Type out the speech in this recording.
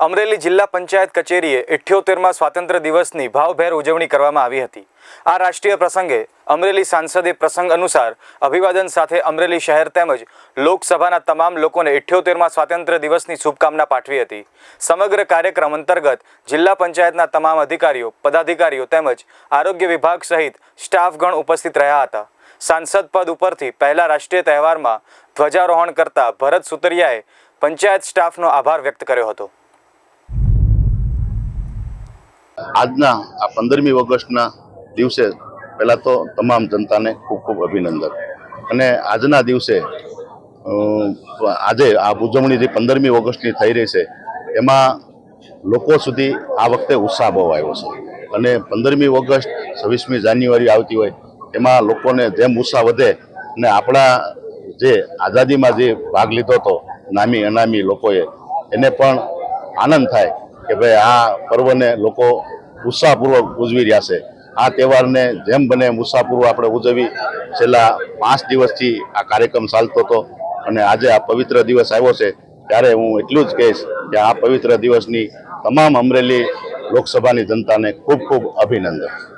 અમરેલી જિલ્લા પંચાયત કચેરીએ ઇઠ્યોતેરમાં સ્વાતંત્ર્ય દિવસની ભાવભેર ઉજવણી કરવામાં આવી હતી. આ રાષ્ટ્રીય પ્રસંગે અમરેલી સાંસદે પ્રસંગ અનુસાર અભિવાદન સાથે અમરેલી શહેર તેમજ લોકસભાના તમામ લોકોને ઇઠ્યોતેરમાં સ્વાતંત્ર્ય દિવસની શુભકામના પાઠવી હતી. સમગ્ર કાર્યક્રમ અંતર્ગત જિલ્લા પંચાયતના તમામ અધિકારીઓ, પદાધિકારીઓ તેમજ આરોગ્ય વિભાગ સહિત સ્ટાફગણ ઉપસ્થિત રહ્યા હતા. સાંસદ પદ ઉપરથી પહેલા રાષ્ટ્રીય તહેવારમાં ધ્વજારોહણ કરતા ભરત સુતરિયાએ પંચાયત સ્ટાફનો આભાર વ્યક્ત કર્યો હતો. આજના આ પંદરમી ઓગસ્ટના દિવસે પહેલાં તો તમામ જનતાને ખૂબ ખૂબ અભિનંદન. અને આજના દિવસે આજે આ ઉજવણી જે પંદરમી ઓગસ્ટની થઈ રહી છે, એમાં લોકો સુધી આ વખતે ઉત્સાહ બહુ આવ્યો છે. અને પંદરમી ઓગસ્ટ છવ્વીસમી જાન્યુઆરી આવતી હોય, એમાં લોકોને જેમ ઉત્સાહ વધે અને આપણા જે આઝાદીમાં જે ભાગ લીધો હતો નામી અનામી લોકોએ, એને પણ આનંદ થાય. કે ભાઈ આ પર્વને લોકો ઉત્સાહપૂર્વક ઉજવી રહ્યા છે. આ તહેવારને જેમ બને ઉત્સાહપૂર્વક આપણે ઉજવી. છેલ્લા પાંચ દિવસથી આ કાર્યક્રમ ચાલતો હતો અને આજે આ પવિત્ર દિવસ આવ્યો છે. ત્યારે હું એટલું જ કહીશ કે આ પવિત્ર દિવસની તમામ અમરેલી લોકસભાની જનતાને ખૂબ ખૂબ અભિનંદન.